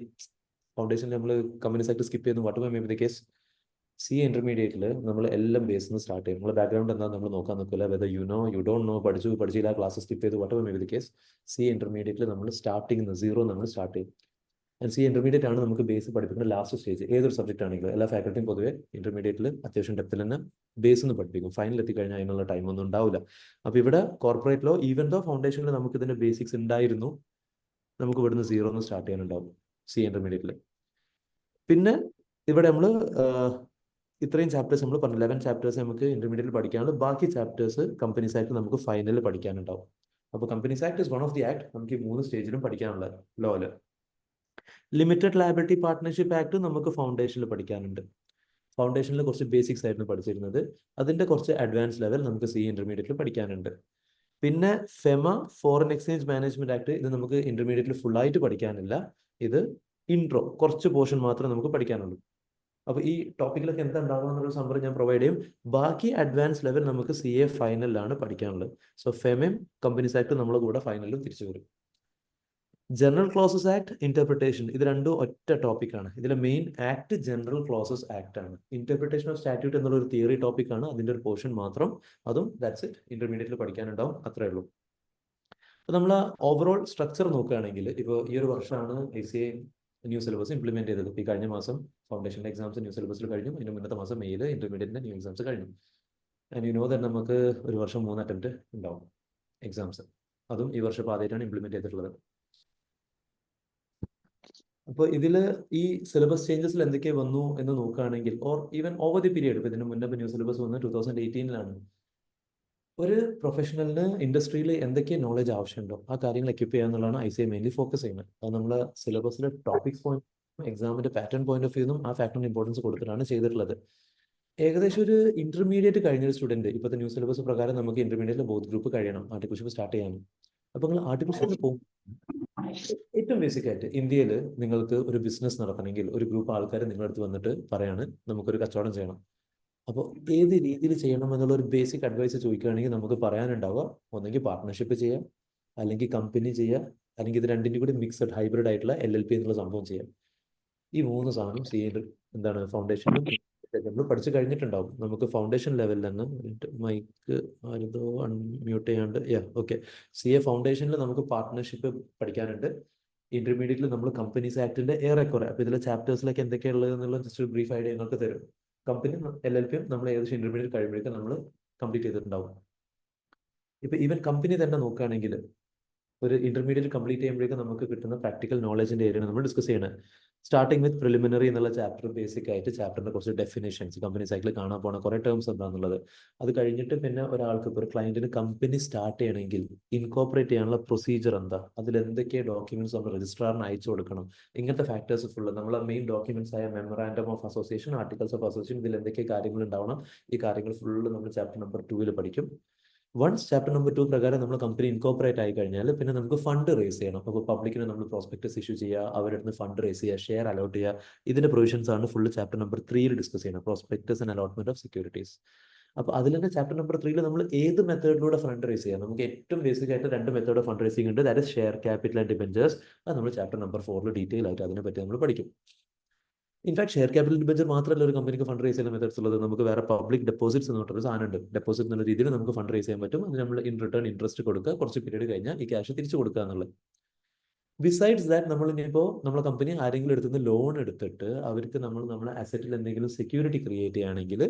ഫൗണ്ടേഷനിൽ നമ്മൾ കമ്പനി സെക്ടർ സ്കിപ്പ് ചെയ്യുന്നു. What may be the case C ഇന്റർമീഡിയറ്റിൽ നമ്മൾ എല്ലാം ബേസിൽ നിന്ന് സ്റ്റാർട്ട് ചെയ്യും. നമ്മൾ ബാക്ക്ഗ്രൗണ്ട് എന്താ നമ്മൾ നോക്കാൻ നിൽക്കില്ല. Whether you know you don't know പഠിച്ചു പഠിച്ചില്ല ക്ലാസ് സ്കിപ്പ് ചെയ്ത് what may the case C ഇന്റർമീഡിയറ്റിൽ നമ്മൾ സ്റ്റാർട്ടിങ് സീറോ നമ്മൾ സ്റ്റാർട്ട് ചെയ്യും. ആൻഡ് സി ഇന്റർമീഡിയറ്റ് ആണ് നമുക്ക് ബേസ് പഠിപ്പിക്കുന്ന ലാസ്റ്റ് സ്റ്റേജ് ഏതൊരു സബ്ജക്റ്റ് ആണെങ്കിലും എല്ലാ ഫാക്കൽറ്റിയും പൊതുവേ ഇന്റർമീഡിയറ്റിൽ അത്യാവശ്യം ഡെപ്തിൽ തന്നെ ബേസ് ഒന്ന് പഠിപ്പിക്കും. ഫൈനൽ എത്തിക്കഴിഞ്ഞാൽ അതിനുള്ള ടൈം ഒന്നും ഉണ്ടാവില്ല. അപ്പോൾ ഇവിടെ കോർപ്പറേറ്റ് ലോ ഈവൻ ദോ ഫൗണ്ടേഷനിൽ നമുക്ക് ഇതിന്റെ ബേസിക്സ് ഉണ്ടായിരുന്നു നമുക്ക് ഇവിടുന്ന് സീറോ ഒന്ന് സ്റ്റാർട്ട് ചെയ്യാനുണ്ടാവും സി ഇന്റർമീഡിയറ്റിൽ പിന്നെ ഇവിടെ നമ്മൾ ഇത്രയും ചാപ്റ്റേഴ്സ് നമ്മൾ പറഞ്ഞു. ലെവൻ ചാപ്റ്റേഴ്സ് നമുക്ക് ഇന്റർമീഡിയറ്റ് പഠിക്കാനുള്ളൂ ബാക്കി ചാപ്റ്റേഴ്സ് കമ്പനീസ് ആക്ട് നമുക്ക് ഫൈനലിൽ പഠിക്കാനുണ്ടാവും. അപ്പോൾ companies act is one of the act നമുക്ക് ഈ മൂന്ന് സ്റ്റേജിലും പഠിക്കാനുള്ള ലോൽ ലിമിറ്റഡ് ലയബിലിറ്റി പാർട്ട്ണർഷിപ്പ് ആക്ട് നമുക്ക് ഫൗണ്ടേഷനിൽ പഠിക്കാനുണ്ട്. ഫൗണ്ടേഷനിൽ കുറച്ച് ബേസിക്സ് ആയിരുന്നു പഠിച്ചിരുന്നത്. അതിന്റെ കുറച്ച് അഡ്വാൻസ് ലെവൽ നമുക്ക് സി ഇന്റർമീഡിയറ്റിൽ പഠിക്കാനുണ്ട്. പിന്നെ FEMA foreign exchange management act ഇത് നമുക്ക് ഇന്റർമീഡിയറ്റിൽ ഫുൾ ആയിട്ട് പഠിക്കാനില്ല. ഇത് ഇൻട്രോ കുറച്ച് പോർഷൻ മാത്രമേ നമുക്ക് പഠിക്കാനുള്ളൂ. അപ്പോൾ ഈ ടോപ്പിക്കിലൊക്കെ എന്താ ഉണ്ടാവുക എന്നുള്ള സംഭവം ഞാൻ പ്രൊവൈഡ് ചെയ്യും. ബാക്കി അഡ്വാൻസ് ലെവൽ നമുക്ക് സി എ ഫൈനലിലാണ് പഠിക്കാനുള്ളത്. സോ ഫെമിം കമ്പനീസ് ആക്ട് നമ്മൾ കൂടെ ഫൈനലിലും തിരിച്ചു വരും. ജനറൽ ക്ലോസസ് ആക്ട് ഇന്റർപ്രിട്ടേഷൻ ഇത് രണ്ടും ഒറ്റ ടോപ്പിക്കാണ് ഇതിലെ main act general clauses act ആണ്. ഇന്റർപ്രിട്ടേഷൻ ഓഫ് സ്റ്റാറ്റ്യൂട്ട് എന്നുള്ള ഒരു തിയറി ടോപ്പിക്കാണ് അതിന്റെ ഒരു പോർഷൻ മാത്രം. അതും ദാറ്റ്സ് ഇറ്റ് ഇന്റർമീഡിയറ്റിൽ പഠിക്കാനുണ്ടാവും. അത്രേ ഉള്ളൂ. അപ്പോൾ നമ്മൾ ഓവറോൾ സ്ട്രക്ചർ നോക്കുകയാണെങ്കിൽ ഇപ്പോൾ ഈ ഒരു വർഷമാണ് I C I new syllabus implement ചെയ്തത്. ഈ കഴിഞ്ഞ മാസം ഫൗണ്ടേഷന്റെ എക്സാംസ് ന്യൂ സിലബസിൽ കഴിഞ്ഞു. അതിന് മുന്നത്തെ മാസം മെയ്യിൽ ഇന്റർമീഡിയറ്റിന്റെ ന്യൂ എക്സാംസ് കഴിഞ്ഞു. ആൻഡ് യു നോ ദ നമുക്ക് ഒരു വർഷം മൂന്ന് അറ്റംപ്റ്റ് ഉണ്ടാവും എക്സാംസ് അതും ഈ വർഷം ആദ്യമായിട്ടാണ് ഇംപ്ലിമെന്റ് ചെയ്തിട്ടുള്ളത്. അപ്പോൾ ഇതിൽ ഈ സിലബസ് ചേഞ്ചസിൽ എന്തൊക്കെ വന്നു എന്ന് നോക്കുകയാണെങ്കിൽ or even over the period ഇതിന് മുന്നേ ന്യൂ സിലബസ് വന്ന് ടൂ തൗസൻഡ് എയ്റ്റീനിലാണ് ഒരു പ്രൊഫഷണലിന് ഇൻഡസ്ട്രിയിൽ എന്തൊക്കെ നോളജ് ആവശ്യമുണ്ടോ? ആ കാര്യങ്ങൾ എക്യുപ്പ് ചെയ്യുക എന്നുള്ളതാണ് I C I mainly focus ചെയ്യുന്നത്. അത് നമ്മുടെ സിലബസിലെ ടോപ്പിക്സ് പോയിന്റ് എക്സാമിന്റെ പാറ്റേൺ പോയിന്റ് ഓഫ് വ്യൂന്നും ആ ഫാക്ടറിന് ഇമ്പോർട്ടൻസ് കൊടുത്തിട്ടാണ് ചെയ്തിട്ടുള്ളത്. ഏകദേശം ഒരു ഇന്റർമീഡിയറ്റ് കഴിഞ്ഞ ഒരു സ്റ്റുഡന്റ് ഇപ്പോഴത്തെ ന്യൂ സിലബസ് പ്രകാരം നമുക്ക് ഇന്റർമീഡിയറ്റ് ബോത്ത് ഗ്രൂപ്പ് കഴിയണം ആർട്ടിഫിഷ്യൽ സ്റ്റാർട്ട് ചെയ്യാനും അപ്പൊ നിങ്ങൾ ആർട്ടിഫിഷ്യൽ പോകും ഏറ്റവും ബേസിക് ആയിട്ട് ഇന്ത്യയിൽ നിങ്ങൾക്ക് ഒരു ബിസിനസ് നടത്തണമെങ്കിൽ ഒരു ഗ്രൂപ്പ് ആൾക്കാർ നിങ്ങളുടെ അടുത്ത് വന്നിട്ട് പറയാണ് നമുക്കൊരു കച്ചവടം ചെയ്യണം. അപ്പോൾ ഏത് രീതിയിൽ ചെയ്യണം എന്നുള്ള ഒരു ബേസിക് അഡ്വൈസ് ചോദിക്കുകയാണെങ്കിൽ നമുക്ക് പറയാനുണ്ടാവുക. ഒന്നെങ്കിൽ പാർട്ട്ണർഷിപ്പ് ചെയ്യാം. അല്ലെങ്കിൽ കമ്പനി ചെയ്യാം. അല്ലെങ്കിൽ ഇത് രണ്ടിന്റെ കൂടി മിക്സഡ് ഹൈബ്രിഡ് ആയിട്ടുള്ള എൽ എൽ പി എന്നുള്ള സംഭവം ചെയ്യാം. ഈ മൂന്ന് സാധനം സി എന്താണ് ഫൗണ്ടേഷനും നമ്മൾ പഠിച്ചു കഴിഞ്ഞിട്ടുണ്ടാവും. നമുക്ക് ഫൗണ്ടേഷൻ ലെവലിൽ നിന്ന് മൈക്ക് ആരുതോ അൺമ്യൂട്ട് ചെയ്യാണ്ട് യാ ഓക്കെ സി എ ഫൗണ്ടേഷനിൽ നമുക്ക് പാർട്ട്ണർഷിപ്പ് പഠിക്കാനുണ്ട്. ഇന്റർമീഡിയറ്റിൽ നമ്മൾ കമ്പനീസ് ആക്ടിന്റെ ഏറെക്കുറെ. അപ്പൊ ഇതിലെ ചാപ്റ്റേഴ്സിലൊക്കെ എന്തൊക്കെയുള്ളത് എന്നുള്ള ജസ്റ്റ് ഒരു ബ്രീഫ് ഐഡിയ നിങ്ങൾക്ക് തരും. കമ്പനി എൽ എൽ പിയും നമ്മൾ ഏകദേശം ഇന്റർമീഡിയറ്റ് കഴിയുമ്പോഴേക്കും നമ്മൾ കംപ്ലീറ്റ് ചെയ്തിട്ടുണ്ടാവും. ഇപ്പൊ ഈവൻ കമ്പനി തന്നെ നോക്കുകയാണെങ്കിൽ ഒരു ഇന്റർമീഡിയറ്റ് കംപ്ലീറ്റ് ചെയ്യുമ്പോഴേക്കും നമുക്ക് കിട്ടുന്ന പ്രാക്ടിക്കൽ നോളജിന്റെ ഏരിയ നമ്മൾ ഡിസ്കസ് ചെയ്യണം. സ്റ്റാർട്ടിംഗ് വിത്ത് പ്രിലിമിനറി എന്നുള്ള ചാപ്റ്റർ ബേസിക് ആയിട്ട് ചാപ്റ്ററിന്റെ കുറച്ച് ഡെഫിനേഷൻസ് കമ്പനി സൈക്കിൾ കാണാൻ പോണ കുറെ ടേംസ് എന്താണെന്നുള്ളത് അത് കഴിഞ്ഞിട്ട് പിന്നെ ഒരാൾക്ക് ഒരു ക്ലയന്റിന് കമ്പനി സ്റ്റാർട്ട് ചെയ്യണമെങ്കിൽ ഇൻകോപ്പറേറ്റ് ചെയ്യാനുള്ള പ്രൊസീജിയർ എന്താ? അതിൽ എന്തൊക്കെ ഡോക്യുമെന്റ്സ് നമ്മൾ രജിസ്ട്രാറിന് അയച്ചു കൊടുക്കണം? ഇങ്ങനത്തെ ഫാക്ടേഴ്സ് ഫുള്ള് നമ്മളെ മെയിൻ ഡോക്യുമെന്റ്സ് ആയ memorandum of association articles of association ഇതിൽ എന്തൊക്കെ കാര്യങ്ങൾ ഉണ്ടാവണം? ഈ കാര്യങ്ങൾ ഫുള്ള് നമ്മൾ ചാപ്റ്റർ നമ്പർ ടൂവിൽ പഠിക്കും. വൺസ് ചാപ്റ്റർ നമ്പർ ടു പ്രകാരം നമ്മൾ കമ്പനി ഇൻകോപ്പറേറ്റ് ആയി കഴിഞ്ഞാൽ പിന്നെ നമുക്ക് ഫണ്ട് റേസ് ചെയ്യണം. അപ്പോൾ പബ്ലിക്കിന് നമ്മൾ പ്രോസ്പെക്ടസ് ഇഷ്യൂ ചെയ്യുക അവരുടെ നിന്ന് ഫണ്ട് റേസ് ചെയ്യുക ഷെയർ അലോട്ട് ചെയ്യുക. ഇതിന്റെ പ്രൊവിഷൻസ് ആണ് ഫുള്ള് ചാപ്റ്റർ നമ്പർ ത്രീയിൽ ഡിസ്കസ് ചെയ്യണം. Prospectus and allotment of securities അപ്പോൾ അതിൽ തന്നെ ചാപ്റ്റർ നമ്പർ ത്രീയിൽ നമ്മൾ ഏത് മെത്തേഡിലൂടെ ഫണ്ട് റേസ് ചെയ്യാം നമുക്ക് ഏറ്റവും ബേസിക് ആയിട്ട് രണ്ട് മെത്തേഡ് ഫണ്ട് റേസിംഗ് ഉണ്ട്. That is share capital and debentures അത് നമ്മൾ ചാപ്റ്റർ നമ്പർ ഫോറിൽ ഡീറ്റെയിൽ ആയിട്ട് അതിനെ പറ്റി നമ്മൾ പഠിക്കും. ഇൻഫാക്ട് ഷെയർ ക്യാപിറ്റൽ ഡിബഞ്ചർ മാത്രമല്ല ഒരു കമ്പനിക്ക് ഫണ്ട് റേസ് ചെയ്യുന്ന മെത്തേഡ്സ് ഉള്ളത്. നമുക്ക് വേറെ പബ്ലിക് ഡെപ്പോസിറ്റ്സ് എന്ന് പറഞ്ഞൊരു സാധനം ഉണ്ട് ഡെപ്പോസിറ്റ് എന്നുള്ള രീതിയിൽ നമുക്ക് ഫണ്ട് റേസ് ചെയ്യാൻ പറ്റും. അത് നമ്മൾ ഇൻ റിട്ടേൺ ഇൻട്രസ്റ്റ് കൊടുക്കുക. കുറച്ച് പീരീഡ് കഴിഞ്ഞാൽ ഈ ക്യാഷ് തിരിച്ചു കൊടുക്കുക എന്നുള്ളത്. ബിസൈഡ്സ് ദാറ്റ് നമ്മൾ ഇനിയിപ്പോൾ നമ്മളെ കമ്പനി ആരെങ്കിലും എടുത്തുനിന്ന് ലോൺ എടുത്തിട്ട് അവർക്ക് നമ്മൾ നമ്മളെ അസറ്റിൽ എന്തെങ്കിലും സെക്യൂരിറ്റി ക്രിയേറ്റ് ചെയ്യുകയാണെങ്കിൽ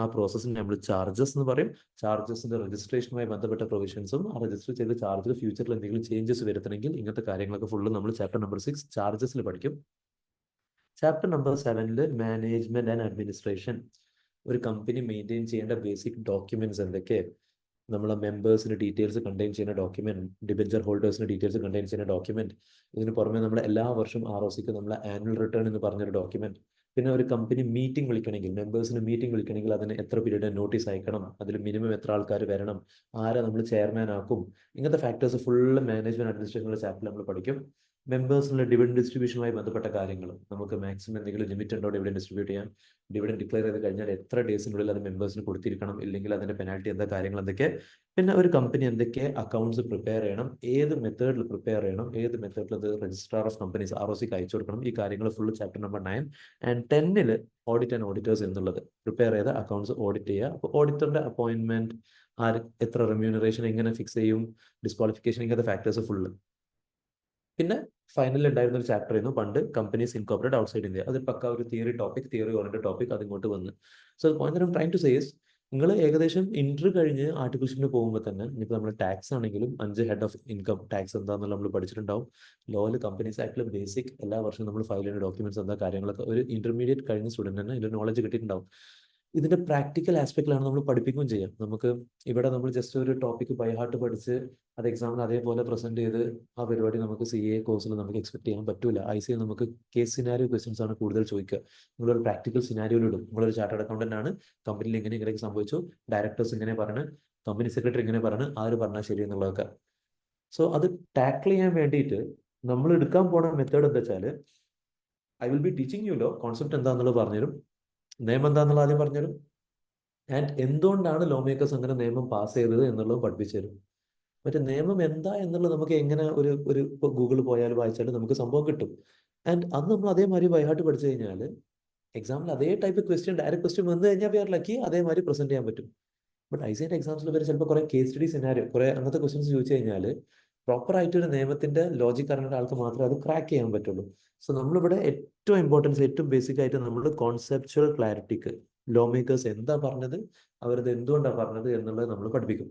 ആ പ്രോസസ്സിന് നമ്മൾ ചാർജസ് എന്ന് പറയും. ചാർജസിന്റെ രജിസ്ട്രേഷനുമായി ബന്ധപ്പെട്ട പ്രൊവിഷൻസും ആ രജിസ്റ്റർ ചെയ്ത് ചാർജിൽ ഫ്യൂച്ചറിൽ എന്തെങ്കിലും ചേഞ്ചസ് വരുത്തണമെങ്കിൽ ഇങ്ങനത്തെ കാര്യങ്ങളൊക്കെ ഫുള്ള് നമ്മൾ ചാപ്റ്റർ നമ്പർ സിക്സ് ചാർജസിൽ പഠിക്കും. ചാപ്റ്റർ നമ്പർ സെവനിൽ മാനേജ്മെന്റ് ആൻഡ് അഡ്മിനിസ്ട്രേഷൻ ഒരു കമ്പനി മെയിന്റെയിൻ ചെയ്യേണ്ട ബേസിക് ഡോക്യുമെന്റ്സ് എന്തൊക്കെ? നമ്മളെ മെമ്പേഴ്സിന് ഡീറ്റെയിൽസ് കണ്ടെയ്ൻ ചെയ്യുന്ന ഡോക്യുമെന്റ് ഡിബഞ്ചർ ഹോൾഡേഴ്സിന് ഡീറ്റെയിൽസ് കണ്ടെയ്ൻ ചെയ്യുന്ന ഡോക്യുമെന്റ് ഇതിന് പുറമെ നമ്മൾ എല്ലാ വർഷവും ആർ ഒ സിക്ക് നമ്മളെ ആനുവൽ റിട്ടേൺ എന്ന് പറഞ്ഞൊരു ഡോക്യുമെന്റ് പിന്നെ ഒരു കമ്പനി മീറ്റിംഗ് വിളിക്കണമെങ്കിൽ മെമ്പേഴ്സിന് മീറ്റിംഗ് വിളിക്കണമെങ്കിൽ അതിന് എത്ര പീരീഡ് നോട്ടീസ് അയക്കണം? അതിൽ മിനിമം എത്ര ആൾക്കാർ വരണം? ആരെ നമ്മൾ ചെയർമാൻ ആക്കും? ഇങ്ങനത്തെ factors full management administration chapter നമ്മൾ പഠിക്കും. മെമ്പേഴ്സിനുള്ള ഡിവിഡൻ ഡിസ്ട്രിബ്യൂഷനുമായി ബന്ധപ്പെട്ട കാര്യങ്ങൾ നമുക്ക് മാക്സിമം എന്തെങ്കിലും ലിമിറ്റ് ഉണ്ടോ ഡിവിഡൻ ഡിസ്ട്രിബ്യൂട്ട് ചെയ്യാൻ? ഡിവിഡൻ ഡിക്ലെയർ ചെയ്ത് കഴിഞ്ഞാൽ എത്ര ഡേയ്സിനുള്ളിൽ അത് മെമ്പേഴ്സിന് കൊടുത്തിരിക്കണം? ഇല്ലെങ്കിൽ അതിന്റെ പെനാൽറ്റി എന്താ? കാര്യങ്ങൾ എന്തൊക്കെ? പിന്നെ ഒരു കമ്പനി എന്തൊക്കെ അക്കൗണ്ട്സ് പ്രിപ്പയർ ചെയ്യണം? ഏത് മെത്തേഡിൽ പ്രിപ്പയർ ചെയ്യണം? ഏത് മെത്തേഡിൽ അത് registrar of companies R O സിക്ക് അയച്ചു കൊടുക്കണം? ഈ കാര്യങ്ങൾ full chapter number nine and ടെന്നിൽ audit and auditors എന്നുള്ളത്. പ്രിപ്പയർ ചെയ്ത അക്കൗണ്ട്സ് ഓഡിറ്റ് ചെയ്യുക. അപ്പോൾ ഓഡിറ്ററിന്റെ അപ്പോയിന്റ്മെന്റ് ആര് എത്ര റെമ്യൂണറേഷൻ എങ്ങനെ ഫിക്സ് ചെയ്യും? ഡിസ്ക്വാളിഫിക്കേഷൻ ഇങ്ങനത്തെ ഫാക്ടേഴ്സ് ഫുള്ള് പിന്നെ ഫൈനലിൽ ഉണ്ടായിരുന്ന ഒരു ചാപ്റ്റർ ആയിരുന്നു. പണ്ട് കമ്പനീസ് ഇൻകോപ്പറേറ്റ് ഔട്ട്സൈഡ് ഇന്ത്യ അത് പക്ക ഒരു theory topic theory oriented topic അത് ഇങ്ങോട്ട് വന്ന് so point I'm trying to says നിങ്ങൾ ഏകദേശം ഇന്റർ കഴിഞ്ഞ് ആർട്ടിഫിഷ്യലിന് പോകുമ്പോൾ തന്നെ ഇനിയിപ്പോൾ നമ്മൾ ടാക്സ് ആണെങ്കിലും അഞ്ച് ഹെഡ് ഓഫ് ഇൻകം ടാക്സ് എന്താണെന്നുള്ള നമ്മൾ പഠിച്ചിട്ടുണ്ടാവും. ലോയിൽ കമ്പനീസ് ആക്ടിൽ ബേസിക് എല്ലാ വർഷവും നമ്മൾ ഫയൽ ചെയ്യുന്ന ഡോക്യുമെന്റ്സ് എന്താ കാര്യങ്ങളൊക്കെ ഒരു ഇന്റർമീഡിയറ്റ് കഴിഞ്ഞ സ്റ്റുഡന്റ് തന്നെ ഇതിന്റെ നോളജ് കിട്ടിയിട്ടുണ്ടാവും. ഇതിന്റെ പ്രാക്ടിക്കൽ ആസ്പെക്റ്റിലാണ് നമ്മൾ പഠിപ്പിക്കുകയും ചെയ്യാം നമുക്ക് ഇവിടെ നമ്മൾ ജസ്റ്റ് ഒരു ടോപ്പിക് ബൈ ഹാർട്ട് പഠിച്ച് അത് എക്സാമിന് അതേപോലെ പ്രസന്റ് ചെയ്ത് ആ പരിപാടി നമുക്ക് സി എ കോഴ്സിൽ നമുക്ക് എക്സ്പെക്ട് ചെയ്യാൻ പറ്റൂല. ഐ സി നമുക്ക് കേസ് സിനാരിയോ ക്വസ്റ്റ്യൻസ് ആണ് കൂടുതൽ ചോദിക്കുക. നിങ്ങളൊരു പ്രാക്ടിക്കൽ സിനാരിയോ ഇടും. നിങ്ങളൊരു ചാർട്ടേഡ് അക്കൗണ്ടന്റ് ആണ്. കമ്പനിയിൽ എങ്ങനെ ഇങ്ങനെയൊക്കെ സംഭവിച്ചു. ഡയറക്ടേഴ്സ് ഇങ്ങനെ പറഞ്ഞു കമ്പനി സെക്രട്ടറി ഇങ്ങനെ പറഞ്ഞു ആര് പറഞ്ഞാൽ ശരി എന്നുള്ളതൊക്കെ. സോ അത് ടാക്കിൾ ചെയ്യാൻ വേണ്ടിയിട്ട് നമ്മൾ എടുക്കാൻ പോണ മെത്തേഡ് എന്താ വെച്ചാൽ I will be teaching you law concept എന്താണെന്നുള്ളത് പറഞ്ഞുതരും. നിയമം എന്താണെന്നുള്ള ആദ്യം പറഞ്ഞുതരും. ആൻഡ് എന്തുകൊണ്ടാണ് ലോ മേക്കേഴ്സ് അങ്ങനെ നിയമം പാസ് ചെയ്തത് എന്നുള്ളത് പഠിപ്പിച്ചു തരും മറ്റേ നിയമം എന്താ എന്നുള്ളത് നമുക്ക് എങ്ങനെ ഒരു ഒരു ഗൂഗിൾ പോയാൽ വായിച്ചാൽ നമുക്ക് സംഭവം കിട്ടും. ആൻഡ് അത് നമ്മൾ അതേമാതിരി ബൈഹാർട്ട് പഠിച്ചു കഴിഞ്ഞാൽ എക്സാമിൽ അതേ ടൈപ്പ് ക്വസ്റ്റ്യൻ ഡയറക്റ്റ് ക്വസ്റ്റ്യൻ വന്നു കഴിഞ്ഞാൽ വി ആർ ലക്കി അതേമാതിരി പ്രസന്റ് ചെയ്യാൻ പറ്റും. ബട്ട് ഐ സി ഐ എക്സാംസിൽ വരെ ചിലപ്പോൾ കുറേ കേസ് സ്റ്റഡി സിനാരിയോ കുറേ അങ്ങനത്തെ ക്വസ്റ്റ്യൻസ് ചോദിച്ചു കഴിഞ്ഞാൽ പ്രോപ്പർ ആയിട്ട് ഒരു നിയമത്തിന്റെ ലോജിക് അറിയുന്ന ഒരാൾക്ക് മാത്രമേ അത് ക്രാക്ക് ചെയ്യാൻ പറ്റുള്ളൂ. സോ നമ്മളിവിടെ ഏറ്റവും ഇമ്പോർട്ടൻസ് ഏറ്റവും ബേസിക് ആയിട്ട് നമ്മൾ കോൺസെപ്ച്വൽ ക്ലാരിറ്റിക്ക് ലോ മേക്കേഴ്സ് എന്താ പറഞ്ഞത്? അവരത് എന്തുകൊണ്ടാണ് പറഞ്ഞത് എന്നുള്ളത് നമ്മൾ പഠിപ്പിക്കും.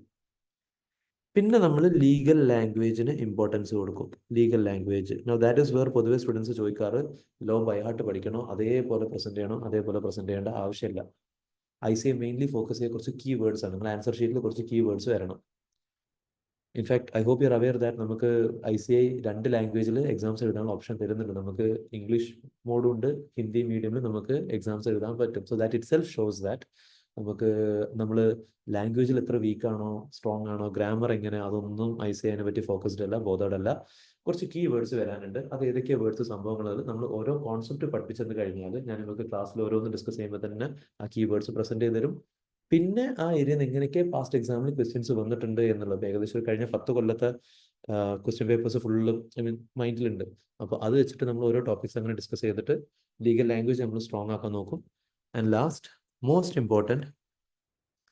പിന്നെ നമ്മൾ ലീഗൽ ലാംഗ്വേജിന് ഇമ്പോർട്ടൻസ് കൊടുക്കും. Legal language that is where പൊതുവെ സ്റ്റുഡൻസ് ചോദിക്കാറ് ലോ ബൈ ഹാർട്ട് പഠിക്കണോ? അതേപോലെ പ്രസന്റ് ചെയ്യണോ? അതേപോലെ പ്രസന്റ് ചെയ്യേണ്ട ആവശ്യമില്ല. ഐ സി മെയിൻലി ഫോക്കസ് ചെയ്യുന്ന കുറച്ച് കീ വേർഡ്സ് ആണ്. നിങ്ങൾ ആൻസർ ഷീറ്റിൽ കുറച്ച് കീ വേർഡ്സ് വരണം. In fact I hope you aware that നമുക്ക് ഐ സി ഐ രണ്ട് ലാംഗ്വേജിൽ എക്സാംസ് എഴുതാനുള്ള ഓപ്ഷൻ തരുന്നുണ്ട്. നമുക്ക് ഇംഗ്ലീഷ് മോഡും ഉണ്ട് ഹിന്ദി മീഡിയമിൽ നമുക്ക് എക്സാംസ് എഴുതാൻ പറ്റും. So that itself shows that നമുക്ക് നമ്മൾ ലാംഗ്വേജിൽ എത്ര വീക്ക് ആണോ സ്ട്രോങ് ആണോ ഗ്രാമർ എങ്ങനെ അതൊന്നും ഐ സി ഐനെ പറ്റി ഫോക്കസ്ഡ് അല്ല ബോധേഡ് അല്ല കുറച്ച് കീ വേർഡ്സ് വരാനുണ്ട്. അത് ഏതൊക്കെയാണ് വേർഡ്സ് സംഭവങ്ങൾ നമ്മൾ ഓരോ കോൺസെപ്റ്റ് പഠിപ്പിച്ചെന്ന് കഴിഞ്ഞാൽ ഞാൻ നിങ്ങൾക്ക് ക്ലാസ്സിൽ ഓരോന്ന് ഡിസ്കസ് ചെയ്യുമ്പോൾ തന്നെ ആ കീ വേർഡ്സ് പ്രസന്റ് ചെയ്ത് തരും. പിന്നെ ആ ഏരിയയിൽ എങ്ങനെയൊക്കെ പാസ്റ്റ് എക്സാമിൽ ക്വസ്റ്റ്യൻസ് വന്നിട്ടുണ്ട് എന്നുള്ളത് ഏകദേശം കഴിഞ്ഞ പത്ത് കൊല്ലത്തെ question papers full I mean മൈൻഡിലുണ്ട് അപ്പോൾ അത് വെച്ചിട്ട് നമ്മൾ ഓരോ ടോപ്പിക്സ് അങ്ങനെ ഡിസ്കസ് ചെയ്തിട്ട് ലീഗൽ ലാംഗ്വേജ് നമ്മൾ സ്ട്രോങ് ആക്കാൻ നോക്കും. And last most important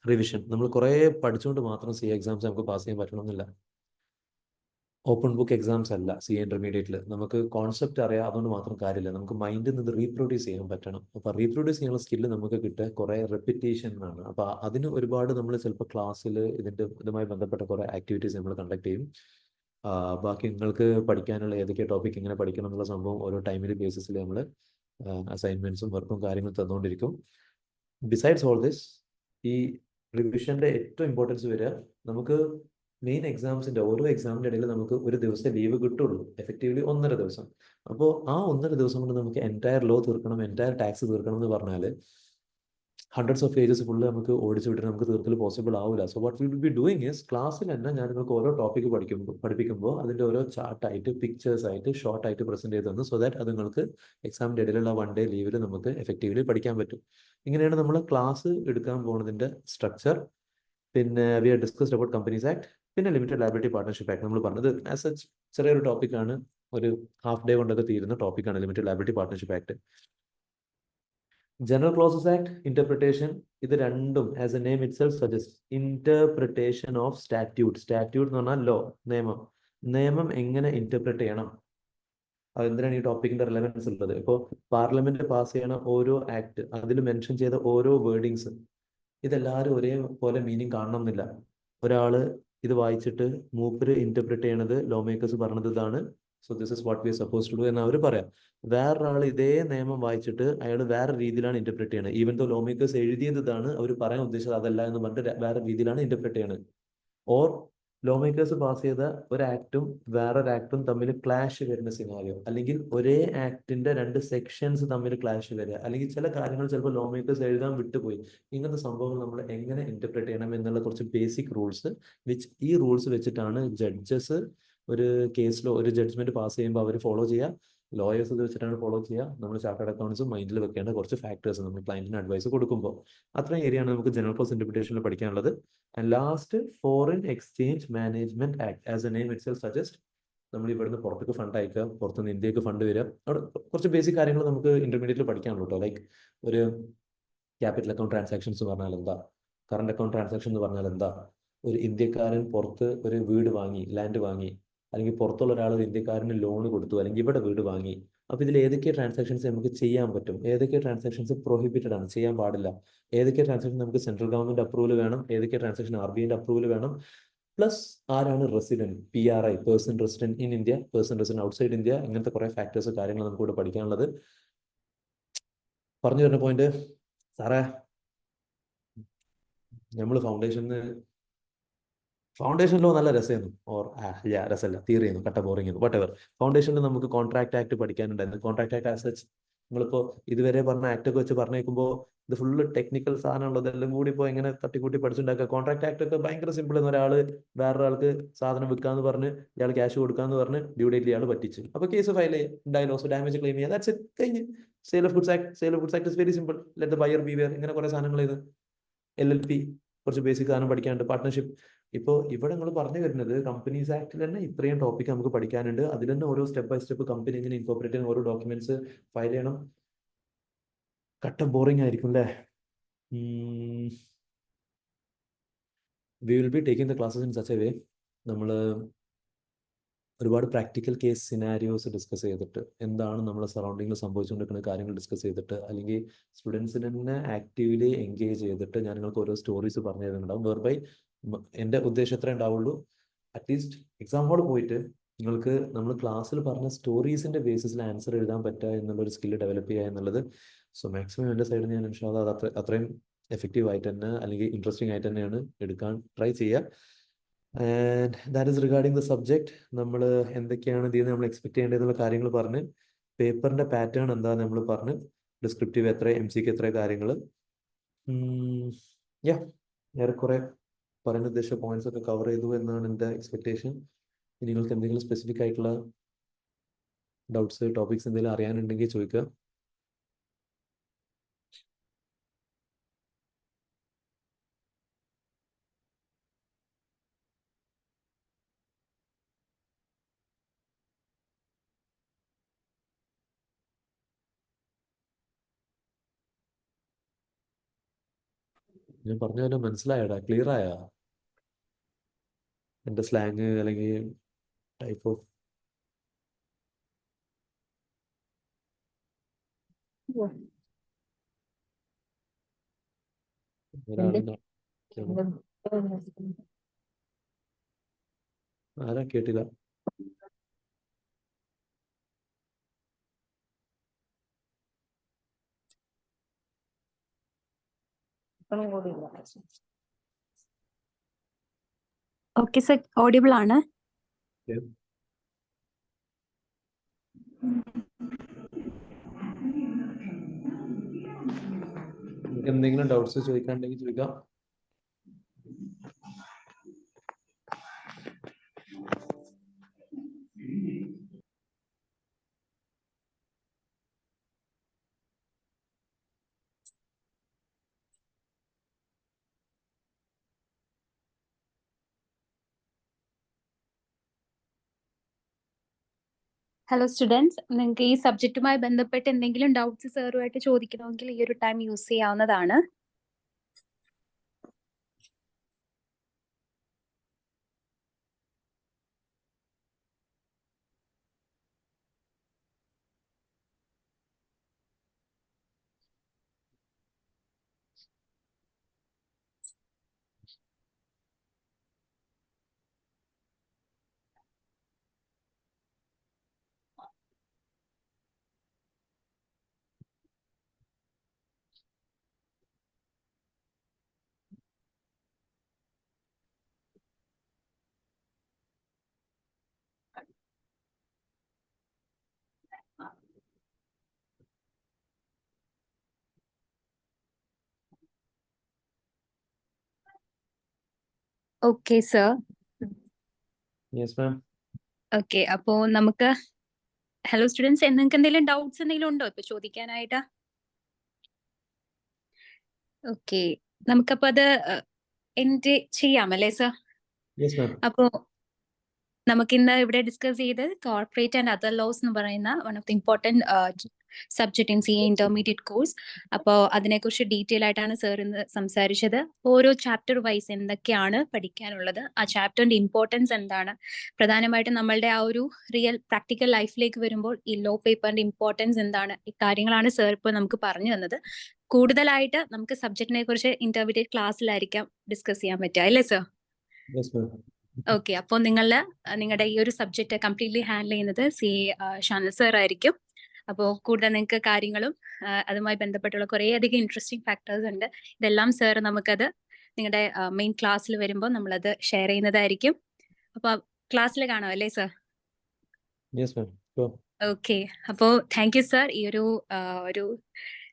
revision നമ്മൾ കുറേ പഠിച്ചുകൊണ്ട് മാത്രം സി എക്സാംസ് നമുക്ക് പാസ് ചെയ്യാൻ പറ്റണമെന്നില്ല ഓപ്പൺ ബുക്ക് എക്സാംസ് അല്ല സി ഇന്റർമീഡിയറ്റിൽ നമുക്ക് കോൺസെപ്റ്റ് അറിയാം അതുകൊണ്ട് മാത്രം കാര്യമില്ല. നമുക്ക് മൈൻഡിൽ നിന്ന് റീപ്രൊഡ്യൂസ് ചെയ്യാൻ പറ്റണം. അപ്പോൾ റീപ്രൊഡ്യൂസ് ചെയ്യാനുള്ള സ്കില്ല് നമുക്ക് കിട്ടുക കുറേ റെപ്പിറ്റേഷൻ ആണ് അപ്പോൾ അതിന് ഒരുപാട് നമ്മൾ ചിലപ്പോൾ ക്ലാസ്സിൽ ഇതിന്റെ ഇതുമായി ബന്ധപ്പെട്ട കുറേ ആക്ടിവിറ്റീസ് നമ്മൾ കണ്ടക്ട് ചെയ്യും. ബാക്കി നിങ്ങൾക്ക് പഠിക്കാനുള്ള ഏതൊക്കെ ടോപ്പിക് എങ്ങനെ പഠിക്കണം എന്നുള്ള സംഭവം ഓരോ ടൈമിൽ ബേസിസിൽ നമ്മൾ അസൈൻമെന്റ്സും വർക്കും കാര്യങ്ങളും തന്നുകൊണ്ടിരിക്കും ബിസൈഡ്സ് ഓൾ ദിസ് ഈ റിവിഷന്റെ ഏറ്റവും ഇമ്പോർട്ടൻസ് വരിക നമുക്ക് മെയിൻ എക്സാംസിന്റെ ഓരോ എക്സാമിന്റെ ഇടയിൽ നമുക്ക് ഒരു ദിവസം ലീവ് കിട്ടുള്ളൂ. എഫക്റ്റീവ്ലി ഒന്നര ദിവസം. അപ്പോൾ ആ ഒന്നര ദിവസം കൊണ്ട് നമുക്ക് എന്റയർ ലോ തീർക്കണം എന്റയർ ടാക്സ് തീർക്കണം എന്ന് പറഞ്ഞാൽ ഹൺഡ്രഡ്സ് ഓഫ് പേജസ് ഫുള്ള് നമുക്ക് ഓടിച്ചു വിട്ടിട്ട് നമുക്ക് തീർക്കൽ പോസിബിൾ ആവില്ല so what will be doing is ക്ലാസ്സിൽ തന്നെ ഞാൻ നിങ്ങൾക്ക് ഓരോ ടോപ്പിക്ക് പഠിക്കുമ്പോൾ പഠിപ്പിക്കുമ്പോൾ അതിന്റെ ഓരോ ചാർട്ടായിട്ട് പിക്ചേഴ്സ് ആയിട്ട് ഷോർട്ട് ആയിട്ട് പ്രസന്റ് ചെയ്ത് തന്നു സോ ദാറ്റ് അത് നിങ്ങൾക്ക് എക്സാമിന്റെ ഇടയിലുള്ള വൺ ഡേ ലീവിൽ നമുക്ക് എഫക്റ്റീവ്ലി പഠിക്കാൻ പറ്റും. ഇങ്ങനെയാണ് നമ്മൾ ക്ലാസ് എടുക്കാൻ പോകുന്നതിന്റെ സ്ട്രക്ചർ പിന്നെ we are discussed about companies act പിന്നെ ലിമിറ്റഡ് ലയബിലിറ്റി പാർട്ണർഷിപ്പ് ആക്ട് നമ്മൾ പറഞ്ഞത് ആസ് സച്ച് ചെറിയൊരു ടോപ്പിക്കാണ് ഒരു ഹാഫ് ഡേ കൊണ്ടൊക്കെ തീരുന്ന ടോപ്പിക്കാണ് limited liability partnership act general clauses act interpretation ഇത് രണ്ടും as a name itself suggest interpretation of statute statute എന്ന് പറഞ്ഞാൽ ലോ നിയമം. നിയമം എങ്ങനെ ഇന്റർപ്രിറ്റ് ചെയ്യണം? അതെന്തിനാണ് ഈ ടോപ്പിക്കിന്റെ റിലവൻസ് ഉള്ളത്? ഇപ്പോൾ പാർലമെന്റ് പാസ് ചെയ്യണ ഓരോ ആക്ട് അതിൽ മെൻഷൻ ചെയ്ത ഓരോ വേർഡിങ്സ് ഇതെല്ലാവരും ഒരേപോലെ മീനിങ് കാണണം എന്നില്ല ഒരാൾ ഇത് വായിച്ചിട്ട് മൂപ്പര് ഇന്റർപ്രിറ്റ് ചെയ്യണത് ലോ മേക്കേഴ്സ് പറഞ്ഞത് ഇതാണ്. So this is what we suppose to do എന്ന് അവർ പറയാം. വേറൊരാൾ ഇതേ നിയമം വായിച്ചിട്ട് അയാൾ വേറെ രീതിയിലാണ് ഇന്റർപ്രിറ്റ് ചെയ്യണത് ഈവൻ ദോ ലോ മേക്കേഴ്സ് എഴുതിയത് ഇതാണ് അവർ പറയാൻ ഉദ്ദേശിച്ചത് അതല്ല എന്ന് പറഞ്ഞിട്ട് വേറെ രീതിയിലാണ് ഇന്റർപ്രിറ്റ് ചെയ്യണത് ഓർ ലോ മേക്കേഴ്സ് പാസ് ചെയ്ത ഒരു ആക്ടും വേറൊരു ആക്ടും തമ്മിൽ ക്ലാഷ് വരുന്ന സിനാരിയോ അല്ലെങ്കിൽ ഒരേ ആക്ടിന്റെ രണ്ട് സെക്ഷൻസ് തമ്മിൽ ക്ലാഷ് വരിക. അല്ലെങ്കിൽ ചില കാര്യങ്ങൾ ചിലപ്പോൾ ലോ മേക്കേഴ്സ് എഴുതാൻ വിട്ടുപോയി. ഇങ്ങനത്തെ സംഭവങ്ങൾ നമ്മൾ എങ്ങനെ ഇന്റർപ്രറ്റ് ചെയ്യണം എന്നുള്ള കുറച്ച് ബേസിക് റൂൾസ് വിച്ച് ഈ റൂൾസ് വെച്ചിട്ടാണ് ജഡ്ജസ് ഒരു കേസിലോ ഒരു ജഡ്ജ്മെന്റ് പാസ് ചെയ്യുമ്പോൾ അവർ ഫോളോ ചെയ്യുക. ലോയേഴ്സ് ഇത് വെച്ചിട്ടാണ് ഫോളോ ചെയ്യുക നമ്മൾ ചാർട്ടേഡ് അക്കൗണ്ട്സ് മൈൻഡിൽ വെക്കേണ്ട കുറച്ച് ഫാക്ടേഴ്സ് നമ്മൾ ക്ലയന്റിന് അഡ്വൈസ് കൊടുക്കുമ്പോൾ അത്രയും ആണ് നമുക്ക് ജനറൽ ക്ലോസ് ഇന്റർപ്രിറ്റേഷനിൽ പഠിക്കാനുള്ളത്. And last foreign exchange management act as a name itself suggest നമ്മൾ ഇവിടുന്ന് പുറത്തേക്ക് ഫണ്ട് അയക്കുക പുറത്തുനിന്ന് ഇന്ത്യയ്ക്ക് ഫണ്ട് വരിക. അവിടെ കുറച്ച് ബേസിക് കാര്യങ്ങൾ നമുക്ക് ഇന്റർമീഡിയറ്റിൽ പഠിക്കാനുള്ളൂ കേട്ടോ ലൈക്ക് ഒരു ക്യാപിറ്റൽ അക്കൗണ്ട് ട്രാൻസാക്ഷൻസ് പറഞ്ഞാൽ എന്താ? കറണ്ട് അക്കൗണ്ട് ട്രാൻസാക്ഷൻ എന്ന് പറഞ്ഞാൽ എന്താ? ഒരു ഇന്ത്യക്കാരൻ പുറത്ത് ഒരു വീട് വാങ്ങി ലാൻഡ് വാങ്ങി അല്ലെങ്കിൽ പുറത്തുള്ള ഒരാൾ ഒരു ഇന്ത്യക്കാരന് ലോൺ കൊടുത്തു അല്ലെങ്കിൽ ഇവിടെ വീട് വാങ്ങി അപ്പോൾ ഇതിൽ ഏതൊക്കെ ട്രാൻസാക്ഷൻസ് നമുക്ക് ചെയ്യാൻ പറ്റും? ഏതൊക്കെ ട്രാൻസാക്ഷൻസ് പ്രൊഹിബിറ്റഡ് ആണ്? ചെയ്യാൻ പാടില്ല. ഏതൊക്കെ ട്രാൻസാക്ഷൻ നമുക്ക് സെൻട്രൽ ഗവൺമെന്റ് അപ്രൂവൽ വേണം? ഏതൊക്കെ ട്രാൻസാക്ഷൻ ആർ ബി ഐന്റെ അപ്രൂവൽ വേണം? പ്ലസ് ആരാണ് resident P R I person resident in India person resident outside India ഇങ്ങനത്തെ കുറെ ഫാക്ടേഴ്സ് കാര്യങ്ങൾ നമുക്ക് ഇവിടെ പഠിക്കാനുള്ളത്. പറഞ്ഞു വരുന്ന പോയിന്റ് സാറേ നമ്മൾ ഫൗണ്ടേഷന് ലോ നല്ല രസമായിരുന്നു ഓർ യാ രസമല്ല തിയറി ചെയ്യുന്നു കട്ട ബോറിംഗ് വട്ട് എവർ ഫൗണ്ടേഷനിൽ നമുക്ക് കോൺട്രാക്ട് ആക്ട് പഠിക്കാനുണ്ടായിരുന്നു കോൺട്രാക്ട് ആക്ട് ആസ് സച്ച് നമ്മളിപ്പോൾ ഇതുവരെ പറഞ്ഞ ആക്ട് ഒക്കെ വെച്ച് പറഞ്ഞേക്കുമ്പോൾ ഇത് ഫുള്ള് ടെക്നിക്കൽ സാധനമുള്ളത് എല്ലാം കൂടി ഇപ്പോൾ എങ്ങനെ തട്ടിക്കൂട്ടി പഠിച്ചുണ്ടാക്കുക? കോൺട്രാക്ട് ആക്ട് ഒക്കെ ഭയങ്കര സിമ്പിൾ എന്ന് ഒരാൾ വേറൊരാൾക്ക് സാധനം വിൽക്കാന്ന് പറഞ്ഞ് ഇയാൾ ക്യാഷ് കൊടുക്കാന്ന് പറഞ്ഞ് ഡ്യൂ ഡേറ്റിൽ ഇയാൾ പറ്റിച്ചു. അപ്പോൾ കേസ് ഫയൽ ചെയ്യും. ലോസ് ഡാമേജ് ക്ലെയിം ചെയ്യുക ദാറ്റ്സ് ഇറ്റ് കഴിഞ്ഞ്. Sale of goods act sale of goods act is very simple let the buyer beware ഇങ്ങനെ കുറേ സാധനങ്ങൾ ചെയ്ത് എൽ എൽ പി കുറച്ച് ബേസിക് സാധനം പഠിക്കാനുണ്ട്. പാർട്ട്ണർഷിപ്പ് ഇപ്പോൾ ഇവിടെ നിങ്ങൾ പറഞ്ഞു വരുന്നത് കമ്പനീസ് ആക്ടിൽ തന്നെ ഇത്രയും ടോപ്പിക് നമുക്ക് പഠിക്കാനുണ്ട്. അതിൽ തന്നെ ഓരോ സ്റ്റെപ്പ് ബൈ സ്റ്റെപ്പ് കമ്പനി എങ്ങനെ ഇൻകോപ്പറേറ്റ് ചെയ്യുന്ന ഓരോ ഡോക്യുമെന്റ്സ് ഫയൽ ചെയ്യണം. കട്ട ബോറിംഗ് ആയിരിക്കും അല്ലേ we will be taking the classes in such a way നമ്മൾ ഒരുപാട് പ്രാക്ടിക്കൽ കേസ് സിനാരിയോസ് ഡിസ്കസ് ചെയ്തിട്ട് എന്താണ് നമ്മളെ സറൗണ്ടിങ്ങിൽ സംഭവിച്ചുകൊണ്ടിരിക്കുന്ന കാര്യങ്ങൾ ഡിസ്കസ് ചെയ്തിട്ട് അല്ലെങ്കിൽ സ്റ്റുഡൻസിനെ ആക്റ്റീവ്ലി എൻഗേജ് ചെയ്തിട്ട് ഞാൻ നിങ്ങൾക്ക് ഓരോ സ്റ്റോറീസ് പറഞ്ഞു തരുന്നുണ്ടാവും വെർബൈ എന്റെ ഉദ്ദേശം എത്ര ഉണ്ടാവുള്ളൂ. അറ്റ്ലീസ്റ്റ് എക്സാം ഹോൾ പോയിട്ട് നിങ്ങൾക്ക് നമ്മൾ ക്ലാസ്സിൽ പറഞ്ഞ സ്റ്റോറീസിന്റെ ബേസിസിൽ ആൻസർ എഴുതാൻ പറ്റുക എന്നുള്ളൊരു സ്കില്ല് ഡെവലപ്പ് ചെയ്യുക എന്നുള്ളത്. സോ മാക്സിമം എന്റെ സൈഡിൽ ഞാൻ അത് അത്ര അത്രയും എഫക്റ്റീവ് ആയിട്ട് തന്നെ അല്ലെങ്കിൽ ഇൻട്രസ്റ്റിംഗ് ആയിട്ട് തന്നെയാണ് എടുക്കാൻ ട്രൈ ചെയ്യുക. And that is regarding the subject നമ്മൾ എന്തൊക്കെയാണ് ഇതിൽ നമ്മൾ എക്സ്പെക്ട് ചെയ്യേണ്ടതെന്നുള്ള കാര്യങ്ങൾ പറഞ്ഞ് പേപ്പറിന്റെ പാറ്റേൺ എന്താ നമ്മൾ പറഞ്ഞ് ഡിസ്ക്രിപ്റ്റീവ് എത്ര എം സിക്ക് എത്ര കാര്യങ്ങൾ യാ ഏറെക്കുറെ പറയാൻ ഉദ്ദേശിച്ച പോയിന്റ്സ് ഒക്കെ കവർ ചെയ്തു എന്നാണ് എന്റെ എക്സ്പെക്ടേഷൻ നിങ്ങൾക്ക് എന്തെങ്കിലും സ്പെസിഫിക് ആയിട്ടുള്ള ഡൗട്ട്സ് ടോപ്പിക്സ് എന്തെങ്കിലും അറിയാനുണ്ടെങ്കിൽ ചോദിക്കുക. ഞാൻ പറഞ്ഞല്ലോ മനസ്സിലായടാ ക്ലിയർ ആയാ? എന്റെ സ്ലാങ് അല്ലെങ്കിൽ ടൈപ്പ് ഓഫ് ആരാ കേട്ടില്ല? ഓക്കെ സർ ഓഡിബിൾ ആണ്? എന്തെങ്കിലും ഡൗട്ട്സ് ചോദിക്കാണ്ടെങ്കിൽ ചോദിക്കാം. ഹലോ സ്റ്റുഡൻസ് നിങ്ങൾക്ക് ഈ സബ്ജക്റ്റുമായി ബന്ധപ്പെട്ട് എന്തെങ്കിലും ഡൗട്ട്സ് സാറുമായിട്ട് ചോദിക്കണമെങ്കിൽ ഈ ഒരു ടൈം യൂസ് ചെയ്യാവുന്നതാണ്. Okay sir yes ma'am okay അപ്പോ നമുക്ക് ഹലോ സ്റ്റുഡൻസ് നിങ്ങൾക്ക് എന്തെങ്കിലും ഡൗട്ട്സ് എന്തെങ്കിലും ഉണ്ടോ? ഇപ്പൊ ചോദിക്കാനായിട്ട്? ഓക്കെ നമുക്കപ്പോ അത് എൻഡ് ചെയ്യാമല്ലേ സർ അപ്പോ നമുക്ക് ഇന്ന് ഇവിടെ ഡിസ്കസ് ചെയ്ത് കോർപ്പറേറ്റ് ആൻഡ് അതർ ലോസ് എന്ന് പറയുന്ന one of the important subject in C A intermediate course അപ്പോൾ അതിനെക്കുറിച്ച് ഡീറ്റെയിൽ ആയിട്ടാണ് സാർ ഇന്ന് സംസാരിച്ചത്. ഓരോ ചാപ്റ്റർ വൈസ് എന്തൊക്കെയാണ് പഠിക്കാനുള്ളത്? ആ ചാപ്റ്ററിന്റെ ഇമ്പോർട്ടൻസ് എന്താണ്? പ്രധാനമായിട്ടും നമ്മളുടെ ആ ഒരു റിയൽ പ്രാക്ടിക്കൽ ലൈഫിലേക്ക് വരുമ്പോൾ ഈ ലോ പേപ്പറിന്റെ ഇമ്പോർട്ടൻസ് എന്താണ്? ഇക്കാര്യങ്ങളാണ് കാര്യങ്ങളാണ് സാർ ഇപ്പോൾ നമുക്ക് പറഞ്ഞു തന്നത്. കൂടുതലായിട്ട് നമുക്ക് സബ്ജക്റ്റിനെ കുറിച്ച് ഇന്റർമീഡിയറ്റ് ക്ലാസ്സിലായിരിക്കാം ഡിസ്കസ് ചെയ്യാൻ പറ്റുക. അല്ലേ സർ ഓക്കെ അപ്പോൾ നിങ്ങൾ നിങ്ങളുടെ ഈ ഒരു സബ്ജക്റ്റ് കംപ്ലീറ്റ്ലി ഹാൻഡിൽ ചെയ്യുന്നത് സി ഷാനൽ സർ ആയിരിക്കും. അപ്പോൾ കൂടുതൽ നിങ്ങൾക്ക് കാര്യങ്ങളും അതുമായി ബന്ധപ്പെട്ടുള്ള കുറേ അധികം ഇൻട്രസ്റ്റിംഗ് ഫാക്ടേഴ്സ് ഉണ്ട്. ഇതെല്ലാം സർ നമുക്കത് നിങ്ങളുടെ മെയിൻ ക്ലാസ്സിൽ വരുമ്പോൾ നമ്മളത് ഷെയർ ചെയ്യുന്നതായിരിക്കും. അപ്പൊ ക്ലാസ്സിൽ കാണാം അല്ലേ സർ ഓക്കെ അപ്പോൾ താങ്ക് യു സർ ഈ ഒരു ഒരു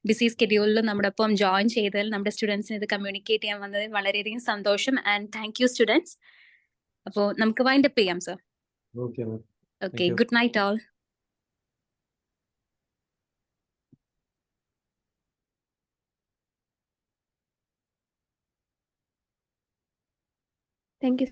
ബിസി സ്കെഡ്യൂളിൽ നമ്മുടെ ഒപ്പം ജോയിൻ ചെയ്തതിൽ നമ്മുടെ സ്റ്റുഡൻസിന് ഇത് കമ്മ്യൂണിക്കേറ്റ് ചെയ്യാൻ വന്നതിൽ വളരെയധികം സന്തോഷം. ആൻഡ് താങ്ക് യു സ്റ്റുഡൻസ് അപ്പോൾ നമുക്ക് വൈൻഡപ്പ് ചെയ്യാം sir okay good night all thank you